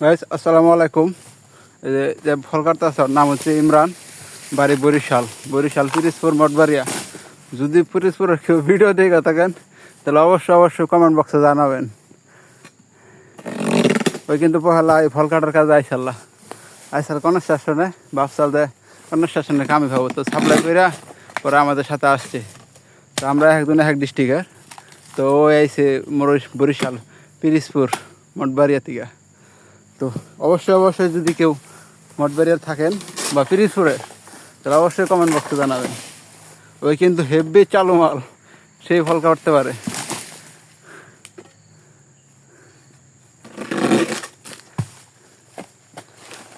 Guys আসসালামু আলাইকুম যে ফল কাটতেছে ওর নাম হচ্ছে ইমরান, বাড়ি বরিশাল। বরিশাল পিরিজপুর, মঠবাড়িয়া। যদি পিরিজপুরের কেউ ভিডিও দেখে থাকেন, তাহলে অবশ্যই অবশ্যই কমেন্ট বক্সে জানাবেন। ওই কিন্তু পহেলা এই ফল কাটার কাজে আইসাল্লাহ আইসাল কোনো স্টেশনে বাপসাল দেয় কোনো স্টেশনে কামে খাব তো সাপ্লাই করে ওরা আমাদের সাথে আসছে। তো আমরা একজন এক ডিস্ট্রিক্টের তো ও আইসে বরিশাল, পিরিজপুর, মঠবাড়িয়া থেকে। তো অবশ্যই অবশ্যই যদি কেউ মঠবাড়িয়ার থাকেন বা পিরিজপুরে তাহলে অবশ্যই কমেন্ট বক্সে জানাবেন। ওই কিন্তু হেভি চালু মাল সেই ফল কাটতে পারে।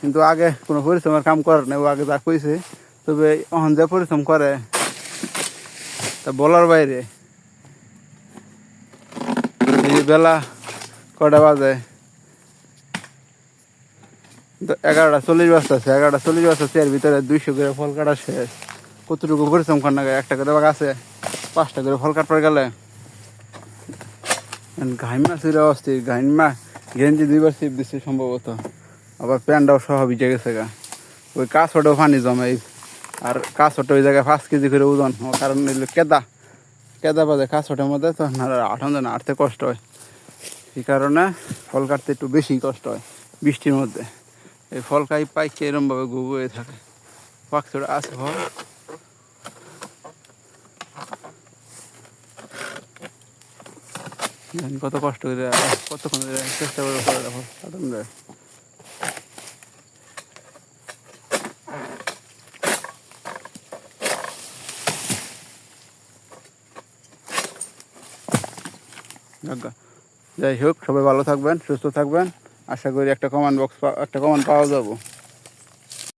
কিন্তু আগে কোনো পরিশ্রমের কাম করার না ও আগে যা কইছে, তবে এখন যে পরিশ্রম করে, তা বলার বাইরে। বেলা কটা বাজে? এগারোটা চল্লিশ বাজতে আছে, এগারোটা চল্লিশ বাজতে আছে, এর ভিতরে দুইশো করে ফল কাটা শেষ। কতটুকু পরিশ্রম কর একটা করে বাগ আছে, পাঁচটা করে ফল কাটবার গেলে। ঘাইমা ছিল অস্থির, ঘাইমা গেঞ্জি দুইবার সিপ দিচ্ছে সম্ভবত। আবার প্যান্টটাও সহ ভিজে গেছে গা। ওই কাছটাও পানি জমে। আর কাছটা ওই জায়গায় পাঁচ কেজি করে ওজন। কারণ হইল কেদা। কেদা বাজে কাছটার মধ্যে তো আঠান জন আটতে কষ্ট হয়। এই কারণে ফল কাটতে একটু বেশি কষ্ট হয় বৃষ্টির মধ্যে। এই ফল খাই, পাইকে এরমভাবে গুবু হয়ে থাকে। পাকছড়া আছে ফল। কত কষ্ট করে, কতক্ষণ চেষ্টা করে ফল কাটানো যায় যাই হোক, সবাই ভালো থাকবেন, সুস্থ থাকবেন। আশা করি একটা কমান্ড বক্স একটা কমান্ড পাওয়া যাব।